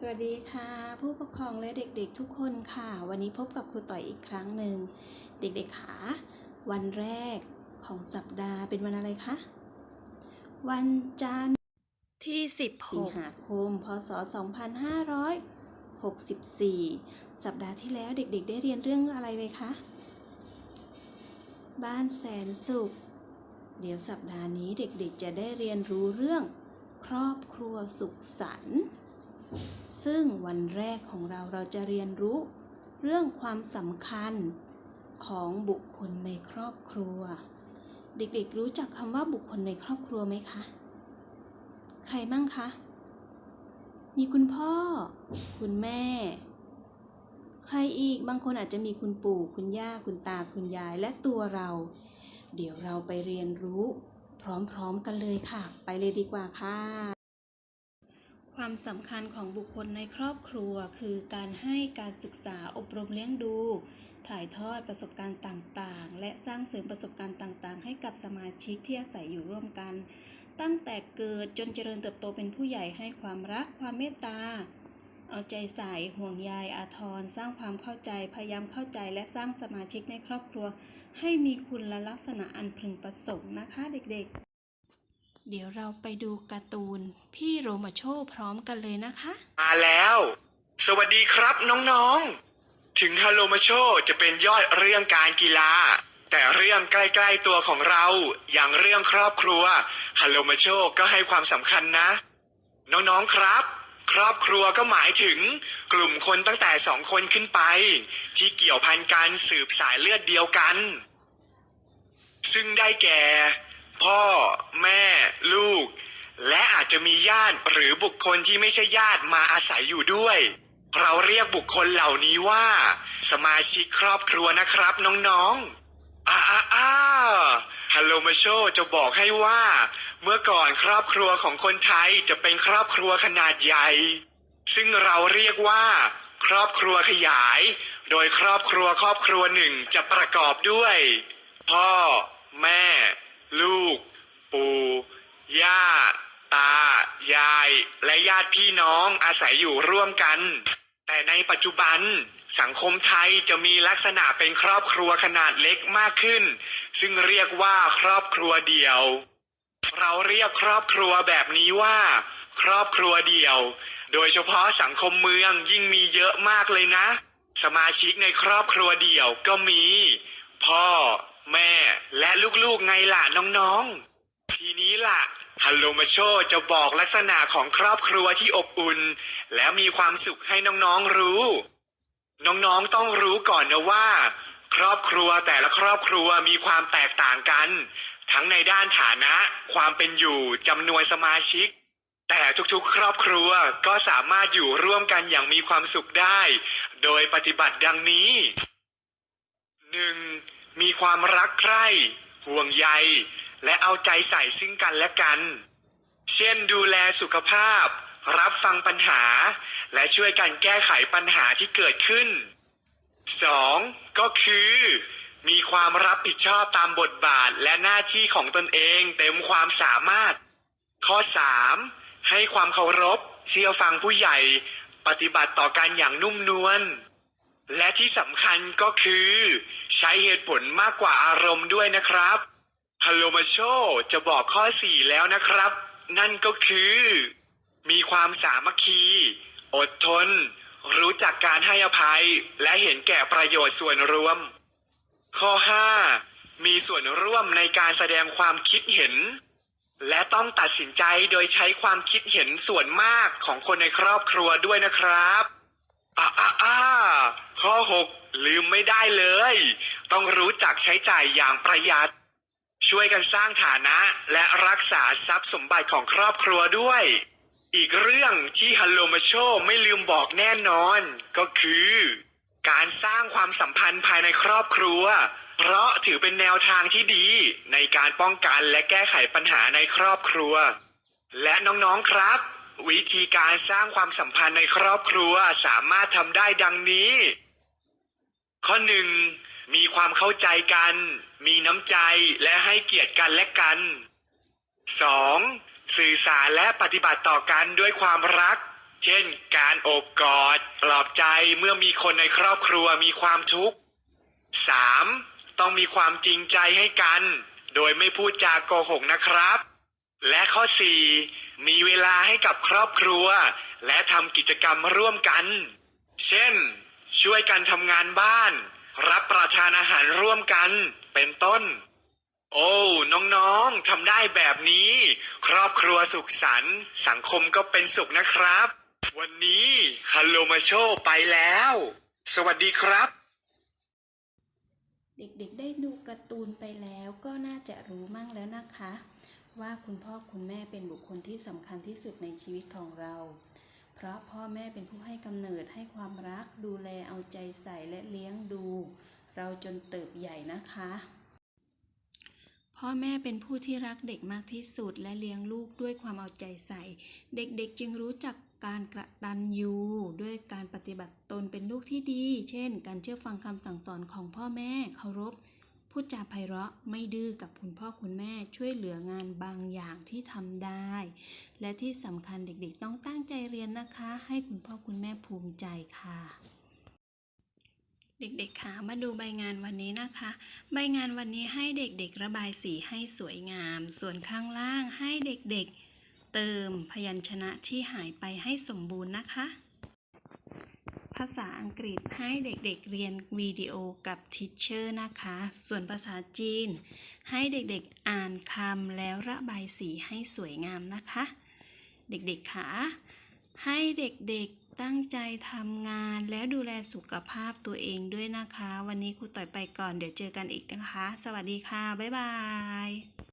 สวัสดีค่ะ ผู้ปกครองและเด็กๆทุกคนค่ะ วันนี้พบกับครูต่อยอีกครั้งหนึ่ง เด็กๆขาวันแรกของสัปดาห์เป็นวันอะไรคะ วันจันทร์ที่10สิงหาคม พศ 2564 สัปดาห์ที่แล้วเด็กๆ ได้เรียนเรื่องอะไรไปคะ บ้านแสนสุข เดี๋ยวสัปดาห์นี้เด็กๆ จะได้เรียนรู้เรื่องครอบครัวสุขสันต์ ซึ่งวันแรกของเราเราจะเรียนรู้เรื่องความสำคัญของบุคคลในครอบครัว เด็กๆรู้จักคำว่าบุคคลในครอบครัวไหมคะ ใครบ้างคะ มีคุณพ่อ คุณแม่ ใครอีกบางคนอาจจะมีคุณปู่ คุณย่า คุณตา คุณยายและตัวเรา เดี๋ยวเราไปเรียนรู้ พร้อมๆกันเลยค่ะ ไปเลยดีกว่าค่ะ ความสำคัญของบุคคลในครอบครัว คือการให้การศึกษาอบรมเลี้ยงดู ถ่ายทอดประสบการณ์ต่างๆ และสร้างเสริมประสบการณ์ต่างๆ ให้กับสมาชิกที่อาศัยอยู่ร่วมกัน ตั้งแต่เกิดจนเจริญเติบโตเป็นผู้ใหญ่ให้ความรักความเมตตา เอาใจใส่ห่วงใยอาทร สร้างความเข้าใจพยายามเข้าใจและสร้างสมาชิกในครอบครัว ให้มีคุณลักษณะอันพึงประสงค์นะคะเด็กๆ เดี๋ยวเราไปดูการ์ตูน พี่โรมาโชพร้อมกันเลยนะคะ มาแล้ว สวัสดีครับน้องๆ ถึงฮัลโลมาโชจะเป็นยอดเรื่องการกีฬา แต่เรื่องใกล้ๆตัวของเรา อย่างเรื่องครอบครัวฮัลโลมาโชก็ให้ความสำคัญนะ น้องๆครับ ครอบครัวก็หมายถึง กลุ่มคนตั้งแต่สองคนขึ้นไป ที่เกี่ยวพันกันสืบสายเลือดเดียวกัน ซึ่งได้แก่ พ่อแม่ลูก และอาจจะมีญาติหรือบุคคลที่ไม่ใช่ญาติมาอาศัยอยู่ด้วย เราเรียกบุคคลเหล่านี้ว่า สมาชิกครอบครัวนะครับน้องๆอ้าอ้าอ้าฮัลโหลมาโชจะบอกให้ว่า เมื่อก่อนครอบครัวของคนไทยจะเป็นครอบครัวขนาดใหญ่ ซึ่งเราเรียกว่า ครอบครัวขยาย โดยครอบครัวครอบครัวหนึ่งจะประกอบด้วย พ่อ แม่ ลูก ปู่ย่า ตา ยาย และญาติพี่น้องอาศัยอยู่ร่วมกัน แต่ในปัจจุบันสังคมไทยจะมีลักษณะเป็นครอบครัวขนาดเล็กมากขึ้น ซึ่งเรียกว่าครอบครัวเดี่ยว เราเรียกครอบครัวแบบนี้ว่า ครอบครัวเดี่ยว โดยเฉพาะสังคมเมืองยิ่งมีเยอะมากเลยนะ สมาชิกในครอบครัวเดี่ยวก็มี พ่อ แม่และลูกๆไงล่ะน้องๆ ทีนี้ล่ะ ฮัลโลมาโชจะบอกลักษณะของครอบครัวที่อบอุ่น และมีความสุขให้น้องๆรู้ น้องๆต้องรู้ก่อนนะว่า ครอบครัวแต่ละครอบครัวมีความแตกต่างกัน ทั้งในด้านฐานะ ความเป็นอยู่จำนวนสมาชิก แต่ทุกๆ ครอบครัวก็สามารถอยู่ร่วมกันอย่างมีความสุขได้ โดยปฏิบัติดังนี้หนึ่ง มีความรักใคร่ ห่วงใย และเอาใจใส่ซึ่งกันและกัน เช่นดูแลสุขภาพ รับฟังปัญหา และช่วยกันแก้ไขปัญหาที่เกิดขึ้น 2. ก็คือ มีความรับผิดชอบตามบทบาทและหน้าที่ของตนเองเต็มความสามารถ ข้อ 3. ให้ความเคารพ เชื่อฟังผู้ใหญ่ ปฏิบัติต่อกันอย่างนุ่มนวล และที่สำคัญก็คือ ใช้เหตุผลมากกว่าอารมณ์ด้วยนะครับฮัลโลมาโชจะบอกข้อ 4 แล้วนะครับ นั่นก็คือ มีความสามัคคี อดทน รู้จักการให้อภัย และเห็นแก่ประโยชน์ส่วนรวม ข้อ 5 มีส่วนร่วมในการแสดงความคิดเห็น และต้องตัดสินใจโดยใช้ความคิดเห็นส่วนมากของคนในครอบครัวด้วยนะครับ อ่าอ่าอาข้อ 6 ลืมไม่ได้เลย ต้องรู้จักใช้จ่ายอย่างประหยัด ช่วยกันสร้างฐานะและรักษาทรัพย์สมบัติของครอบครัวด้วย อีกเรื่องที่ฮัลโลมาโชไม่ลืมบอกแน่นอน ก็คือ การสร้างความสัมพันธ์ภายในครอบครัว เพราะถือเป็นแนวทางที่ดี ในการป้องกันและแก้ไขปัญหาในครอบครัว และน้องๆครับ วิธีการสร้างความสัมพันธ์ในครอบครัวสามารถทำได้ดังนี้ ข้อหนึ่งมีความเข้าใจกัน มีน้ำใจและให้เกียรติกันและกัน 2. สื่อสารและปฏิบัติต่อกันด้วยความรัก เช่น การโอบกอดปลอบใจเมื่อมีคนในครอบครัวมีความทุกข์ 3. ต้องมีความจริงใจให้กัน โดยไม่พูดจาโกหกนะครับ และข้อ 4. มีเวลาให้กับครอบครัว และทำกิจกรรมร่วมกัน เช่น ช่วยกันทำงานบ้าน รับประทานอาหารร่วมกัน เป็นต้น โอ้น้องๆทำได้แบบนี้ ครอบครัวสุขสันต์สังคมก็เป็นสุขนะครับ วันนี้ฮัลโลมาโชไปแล้ว สวัสดีครับเด็กๆ ได้ดูการ์ตูนไปแล้วก็น่าจะรู้มั่งแล้วนะคะ ว่าคุณพ่อคุณแม่เป็นบุคคลที่สำคัญที่สุดในชีวิตของเรา เพราะพ่อแม่เป็นผู้ให้กำเนิดให้ความรักดูแลเอาใจใส่และเลี้ยงดู เราจนเติบใหญ่นะคะ พ่อแม่เป็นผู้ที่รักเด็กมากที่สุดและเลี้ยงลูกด้วยความเอาใจใส่ เด็กๆจึงรู้จักการกระตันยูด้วยการปฏิบัติตนเป็นลูกที่ดี เช่น การเชื่อฟังคำสั่งสอนของพ่อแม่เคารพ พูดจาไพเราะไม่ดื้อกับคุณพ่อคุณแม่ช่วยเหลืองานบางอย่างที่ทำได้ และที่สำคัญเด็กๆ ต้องตั้งใจเรียนนะคะ ให้คุณพ่อคุณแม่ภูมิใจค่ะ เด็กๆคะมาดูใบงานวันนี้นะคะ ใบงานวันนี้ให้เด็กๆ ระบายสีให้สวยงาม ส่วนข้างล่างให้เด็กๆ เติมพยัญชนะที่หายไปให้สมบูรณ์นะคะ ภาษาอังกฤษให้เด็กๆเรียนวิดีโอกับทิชเชอร์นะคะ ส่วนภาษาจีน ให้เด็กๆอ่านคำแล้วระบายสีให้สวยงามนะคะ เด็กๆคะให้เด็กๆตั้งใจทำงานแล้วดูแลสุขภาพตัวเองด้วยนะคะ วันนี้ครูต่อยไปก่อนเดี๋ยวเจอกันอีกนะคะ สวัสดีค่ะ บ๊ายบาย